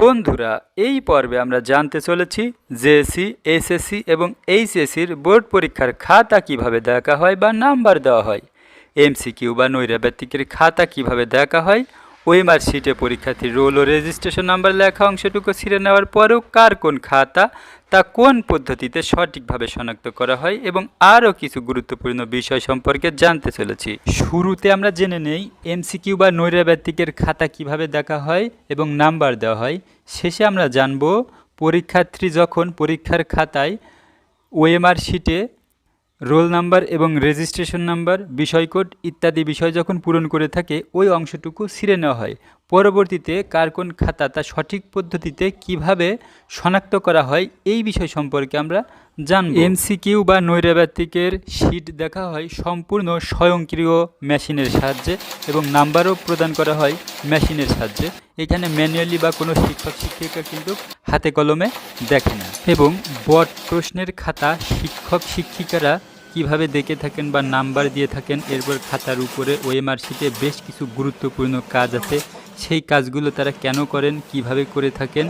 বন্ধুরা, এই পর্বে আমরা জানতে চলেছি জেএসসি এসএসসি এবং এইচএসসির বোর্ড পরীক্ষার খাতা কীভাবে দেখা হয় বা নাম্বার দেওয়া হয়। এমসিকিউ বা নৈরাব্যাতিকের খাতা কীভাবে দেখা হয় ওএমআর শিটে পরীক্ষার্থীর রোল ও রেজিস্ট্রেশন নাম্বার লেখা অংশটুকু ছিঁড়ে নেওয়ার পরেও কার কোন খাতা তা কোন পদ্ধতিতে সঠিকভাবে শনাক্ত করা হয় এবং আরও কিছু গুরুত্বপূর্ণ বিষয় সম্পর্কে জানতে চলেছি। শুরুতে আমরা জেনে নেই এমসিকিউ বা নৈরাব্যাতিকের খাতা কীভাবে দেখা হয় এবং নাম্বার দেওয়া হয়। শেষে আমরা জানব পরীক্ষার্থী যখন পরীক্ষার খাতায় ওএমআর শিটে রোল নাম্বার এবং রেজিস্ট্রেশন নাম্বার, বিষয়কোড ইত্যাদি বিষয় যখন পূরণ করে থাকে, ওই অংশটুকু ছিঁড়ে নেওয়া হয়। পরবর্তীতে কার কোন খাতা তা সঠিক পদ্ধতিতে কীভাবে শনাক্ত করা হয়, এই বিষয় সম্পর্কে আমরা জানব। এমসিকিউ বা নৈরাব্যাতিকের শিট দেখা হয় সম্পূর্ণ স্বয়ংক্রিয় মেশিনের সাহায্যে এবং নাম্বারও প্রদান করা হয় মেশিনের সাহায্যে। এখানে ম্যানুয়ালি বা কোনো শিক্ষক, শিক্ষিকা কিন্তু হাতে কলমে দেখে না। এবং বট প্রশ্নের খাতা শিক্ষক, শিক্ষিকারা কীভাবে দেখে থাকেন বা নাম্বার দিয়ে থাকেন, এরপর খাতার উপরে ওএমআর শিটে বেশ কিছু গুরুত্বপূর্ণ কাজ আছে। সেই কাজগুলো তারা কেন করেন, কীভাবে করে থাকেন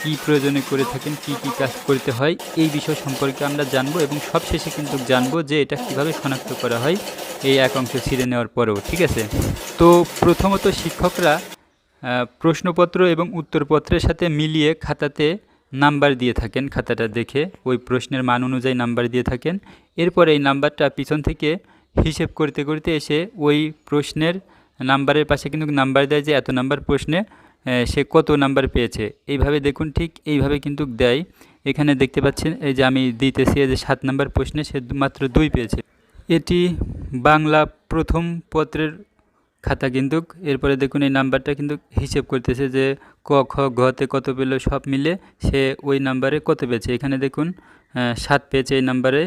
কি প্রয়োজনে করে থাকেন, কি কি কাজ করতে হয়, এই বিষয় সম্পর্কে আমরা জানব এবং সবশেষে কিন্তু জানব যে এটা কীভাবে শনাক্ত করা হয়, এই এক অংশ ছিঁড়ে নেওয়ার পরেও, ঠিক আছে? তো প্রথমত শিক্ষকরা প্রশ্নপত্র এবং উত্তরপত্রের সাথে মিলিয়ে খাতাতে নাম্বার দিয়ে থাকেন খাতাটা দেখে, ওই প্রশ্নের মান অনুযায়ী নাম্বার দিয়ে থাকেন। এরপর এই নাম্বারটা পিছন থেকে হিসেব করতে করতে এসে ওই প্রশ্নের নাম্বারের পাশে কিন্তু নাম্বার দেয় যে এত নাম্বার প্রশ্নে সে কত নাম্বার পেয়েছে। এইভাবে দেখুন, ঠিক এইভাবে কিন্তু দেয়। এখানে দেখতে পাচ্ছেন, এই যে আমি দিতেছি যে সাত নাম্বার প্রশ্নে সে মাত্র দুই পেয়েছে। এটি বাংলা প্রথম পত্রের খাতা কিন্তু এরপরে দেখুন এই নাম্বারটা কিন্তু হিসেব করতেছে যে ক, খ ঘতে কত পেল সব মিলে সে ওই নাম্বারে কত পেয়েছে। এখানে দেখুন সাত পেয়েছে এই নাম্বারে।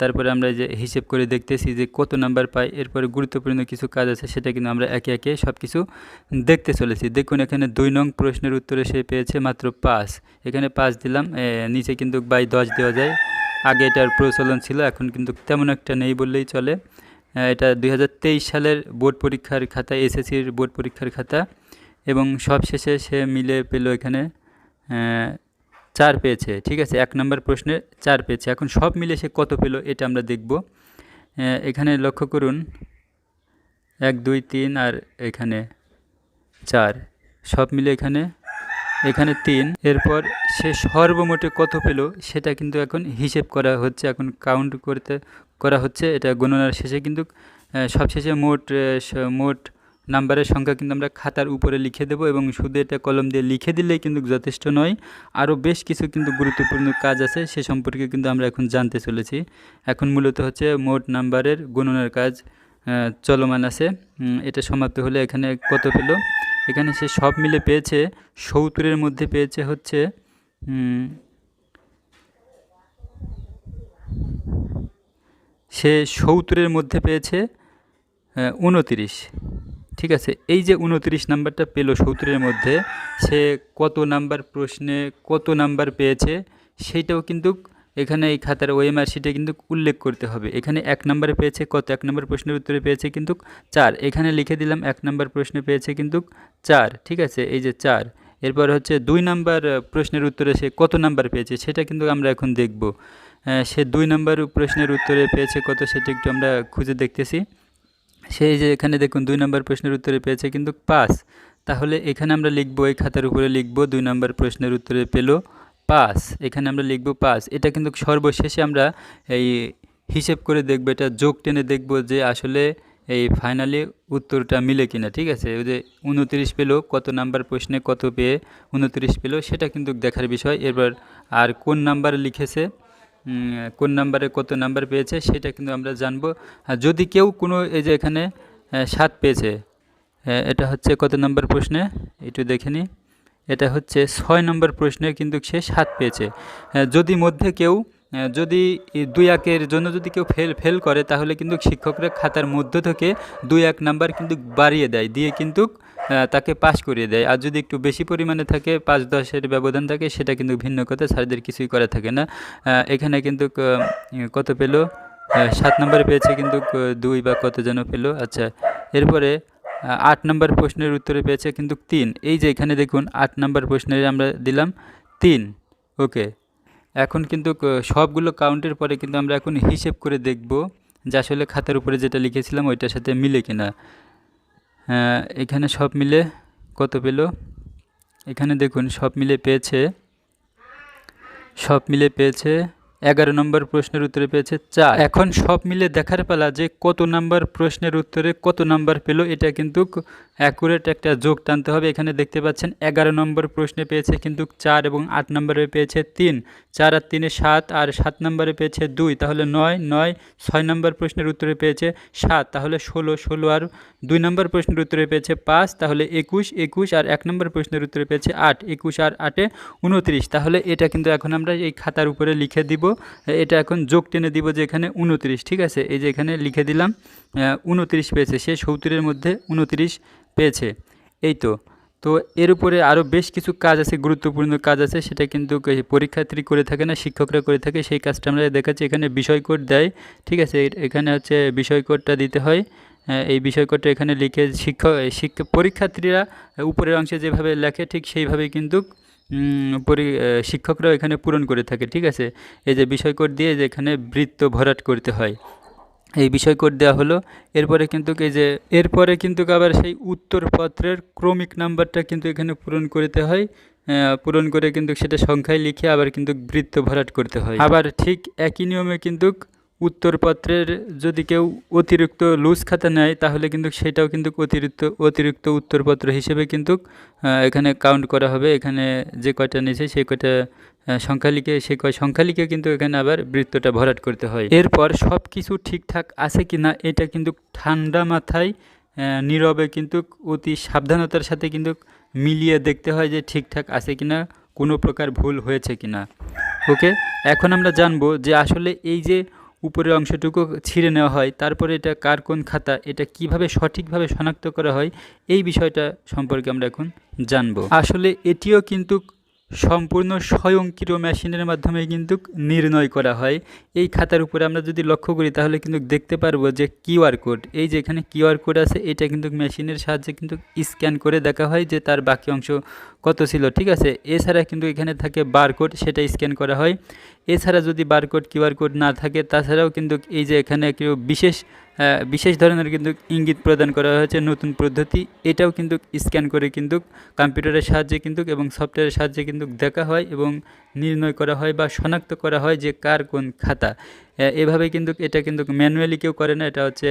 তারপরে আমরা যে হিসেব করে দেখতেছি যে কত নাম্বার পাই এরপরে গুরুত্বপূর্ণ কিছু কাজ আছে সেটা কিন্তু আমরা একে একে সব কিছু দেখতে চলেছি। দেখুন এখানে দুই নং প্রশ্নের উত্তরে সে পেয়েছে মাত্র পাঁচ। এখানে পাঁচ দিলাম নিচে কিন্তু বাই দশ দেওয়া যায়। আগে এটার প্রচলন ছিল, এখন কিন্তু তেমন একটা নেই বললেই চলে। এটা দুই হাজার তেইশ সালের বোর্ড পরীক্ষার খাতা, এসএসসির বোর্ড পরীক্ষার খাতা এবং সব শেষে সে মিলে পেল এখানে চার পেয়েছে, ঠিক আছে? এক নম্বর প্রশ্নে চার পেয়েছে। এখন সব মিলে সে কত পেল এটা আমরা দেখব। এখানে লক্ষ্য করুন, এক, দুই, তিন আর এখানে চার। সব মিলে এখানে এখানে তিন। এরপর সে সর্বমোটে কত পেল সেটা কিন্তু এখন হিসেব করা হচ্ছে। এখন কাউন্ট করতে করা হচ্ছে, এটা গণনার শেষে কিন্তু সবশেষে মোট মোট নাম্বারের সংখ্যা কিন্তু আমরা খাতার উপরে লিখে দেবো এবং শুধু এটা কলম দিয়ে লিখে দিলেই কিন্তু যথেষ্ট নয়। আরও বেশ কিছু কিন্তু গুরুত্বপূর্ণ কাজ আছে, সে সম্পর্কে কিন্তু আমরা এখন জানতে চলেছি। এখন মূলত হচ্ছে মোট নাম্বারের গণনার কাজ চলমান আছে। এটা সমাপ্ত হলে এখানে কত পেল? এখানে সে সব মিলে পেয়েছে, সত্তরের মধ্যে পেয়েছে হচ্ছে সে সত্তরের মধ্যে পেয়েছে উনতিরিশ। ঠিক আছে, এই যে উনতিরিশ নাম্বারটা পেল সত্তরের মধ্যে, সে কত নাম্বার প্রশ্নে কত নাম্বার পেয়েছে সেইটাও কিন্তু এখানে এই খাতার ওএমআর শিটে কিন্তু উল্লেখ করতে হবে। এখানে এক নম্বরে পেয়েছে, কত এক নম্বর প্রশ্নের উত্তরে পেয়েছে কিন্তু চার। এখানে লিখে দিলাম এক নম্বর প্রশ্নে পেয়েছে কিন্তু চার। ঠিক আছে, এই যে চার। এরপর হচ্ছে দুই নাম্বার প্রশ্নের উত্তরে সে কত নাম্বার পেয়েছে, সেটা কিন্তু আমরা এখন দেখব। সে দুই নাম্বার প্রশ্নের উত্তরে পেয়েছে কত সেটা একটু আমরা খুঁজে দেখতেছি। সেই যে এখানে দেখুন, দুই নম্বর প্রশ্নের উত্তরে পেয়েছে কিন্তু পাঁচ তাহলে এখানে আমরা লিখব, এই খাতার উপরে লিখব, দুই নম্বর প্রশ্নের উত্তরে পেল পাঁচ এখানে আমরা লিখব পাঁচ এটা কিন্তু সর্বশেষে আমরা এই হিসেব করে দেখব, এটা যোগ টেনে দেখব যে আসলে এই ফাইনালি উত্তরটা মিলে কিনা, ঠিক আছে? ওই যে উনতিরিশ পেল, কত নাম্বার প্রশ্নে কত পেয়ে উনতিরিশ পেল, সেটা কিন্তু দেখার বিষয়। এবার আর কোন নাম্বার লিখেছে? কোন নাম্বারে কত নাম্বার পেয়েছে সেটা কিন্তু আমরা জানব। যদি কেউ কোনো এই যে এখানে সাত পেয়েছে এটা হচ্ছে কত নাম্বার প্রশ্নে? একটু দেখে নিই। এটা হচ্ছে ছয় নম্বর প্রশ্নে কিন্তু সে সাত পেয়েছে। যদি মধ্যে কেউ যদি দুই একের জন্য যদি কেউ ফেল ফেল করে তাহলে কিন্তু শিক্ষকরা খাতার মধ্য থেকে দুই এক নাম্বার কিন্তু বাড়িয়ে দেয়। দিয়ে কিন্তু তাকে পাস করিয়ে দেয়। আর যদি একটু বেশি পরিমাণে থাকে পাঁচ দশের ব্যবধান থাকে সেটা কিন্তু ভিন্ন কথা স্যারদের কিছুই করা থাকে না। এখানে কিন্তু কত পেল? সাত নম্বরে পেয়েছে কিন্তু দুই বা কত যেন পেল? আচ্ছা এরপরে আট নম্বর প্রশ্নের উত্তরে পেয়েছে কিন্তু তিন। এই যে এখানে দেখুন আট নম্বর প্রশ্নের আমরা দিলাম তিন। ওকে এখন কিন্তু সবগুলো কাউন্টের পরে কিন্তু আমরা এখন হিসেব করে দেখব যে আসলে খাতার উপরে যেটা লিখেছিলাম ওইটার সাথে মিলে কিনা। হ্যাঁ, এখানে সব মিলে কত পেল? এখানে দেখুন সব মিলে পেয়েছে সব মিলে পেয়েছে এগারো নম্বর প্রশ্নের উত্তরে পেয়েছে চার। এখন সব মিলে দেখার পালা যে কত নাম্বার প্রশ্নের উত্তরে কত নাম্বার পেল, এটা কিন্তু অ্যাকুরেট একটা যোগ টানতে হবে। এখানে দেখতে পাচ্ছেন এগারো নম্বর প্রশ্নে পেয়েছে কিন্তু চার এবং আট নম্বরে পেয়েছে তিন। চার আর তিনে সাত আর সাত নম্বরে পেয়েছে দুই। তাহলে নয় নয়, ছয় নম্বর প্রশ্নের উত্তরে পেয়েছে সাত। তাহলে ষোলো ষোলো আর দুই নম্বর প্রশ্নের উত্তরে পেয়েছে পাঁচ। তাহলে একুশ একুশ আর এক নম্বর প্রশ্নের উত্তরে পেয়েছে আট। একুশ আর আটে উনত্রিশ তাহলে এটা কিন্তু এখন আমরা এই খাতার উপরে লিখে দিব। এটা এখন যোগ টেনে দিব যে এখানে উনত্রিশ, ঠিক আছে? এই যে এখানে লিখে দিলাম উনত্রিশ পেয়েছে, সে সত্তরের মধ্যে উনত্রিশ পেয়েছে। এই তো। তো এর উপরে আরও বেশ কিছু কাজ আছে, গুরুত্বপূর্ণ কাজ আছে, সেটা কিন্তু পরীক্ষার্থী করে থাকে না, শিক্ষকরা করে থাকে, সেই কাজটা আমরা দেখাচ্ছি। এখানে বিষয় কোড দেয়, ঠিক আছে? এখানে হচ্ছে বিষয় কোডটা দিতে হয় এই বিষয় কোডটা এখানে লিখে শিক্ষক শিক্ষক, পরীক্ষার্থীরা উপরের অংশে যেভাবে লেখে, ঠিক সেইভাবেই কিন্তু পরি শিক্ষকরাও এখানে পূরণ করে থাকে, ঠিক আছে? এই যে বিষয় কোড দিয়ে যে এখানে বৃত্ত ভরাট করতে হয়। এই বিষয় কোড দেওয়া হলো, এরপরে কিন্তু এই যে, এরপরে কিন্তু আবার সেই উত্তরপত্রের ক্রমিক নাম্বারটা কিন্তু এখানে পূরণ করতে হয়। পূরণ করে কিন্তু সেটা সংখ্যায় লিখে আবার কিন্তু বৃত্ত ভরাট করতে হয়। আবার ঠিক একই নিয়মে কিন্তু উত্তরপত্রের যদি কেউ অতিরিক্ত লুজ খাতা নেয়, তাহলে কিন্তু সেটাও কিন্তু অতিরিক্ত অতিরিক্ত উত্তরপত্র হিসেবে কিন্তু এখানে কাউন্ট করা হবে। এখানে যে কয়টা নিয়েছে, সেই কয়টা সংখ্যা লিখে সেই কয় সংখ্যা লিখে কিন্তু এখানে আবার বৃত্তটা ভরাট করতে হয়। এরপর সব কিছু ঠিকঠাক আছে কি না এটা কিন্তু ঠান্ডা মাথায় নীরবে কিন্তু অতি সাবধানতার সাথে কিন্তু মিলিয়ে দেখতে হয় যে ঠিকঠাক আছে কি না কোনো প্রকার ভুল হয়েছে কি না ওকে? এখন আমরা জানব যে আসলে এই যে উপরের অংশটুকু ছিঁড়ে নেওয়া হয়। তারপরে এটা কার কোন খাতা, এটা কীভাবে সঠিকভাবে শনাক্ত করা হয়, এই বিষয়টা সম্পর্কে আমরা এখন জানব। আসলে এটিও কিন্তু সম্পূর্ণ স্বয়ংক্রিয় মেশিনের মাধ্যমে কিন্তু নির্ণয় করা হয়। এই খাতার উপরে আমরা যদি লক্ষ্য করি, তাহলে কিন্তু দেখতে পারব যে কিউআর কোড, এই যে এখানে কিউআর কোড আছে, এটা কিন্তু মেশিনের সাহায্যে কিন্তু স্ক্যান করে দেখা হয় যে তার বাকি অংশ কত ছিল, ঠিক আছে? এছাড়া কিন্তু এখানে থাকে বারকোড, সেটা স্ক্যান করা হয়। এছাড়া যদি বারকোড কিউআর কোড না থাকে, তাছাড়াও কিন্তু এই যে এখানে কেউ বিশেষ বিশেষ ধরনের কিন্তু ইঙ্গিত প্রদান করা হয়েছে নতুন পদ্ধতি, এটাও কিন্তু স্ক্যান করে কিন্তু কম্পিউটারের সাহায্যে কিন্তু এবং সফটওয়্যারের সাহায্যে কিন্তু দেখা হয় এবং নির্ণয় করা হয় বা শনাক্ত করা হয় যে কার কোন খাতা। এভাবে কিন্তু এটা কিন্তু ম্যানুয়ালি কেউ করে না, এটা হচ্ছে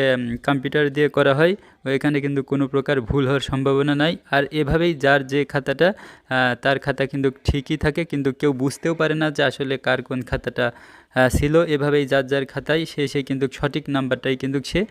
কম্পিউটার দিয়ে করা হয়। এখানে কিন্তু কোনো প্রকার ভুল হওয়ার সম্ভাবনা নাই। আর এভাবেই যার যে খাতাটা তার খাতা কিন্তু ঠিকই থাকে, কিন্তু কেউ বুঝতেও পারে না যে আসলে কার কোন খাতাটা ছিল। এভাবেই যার যার খাতায় সে সে কিন্তু সঠিক নাম্বারটাই কিন্তু সে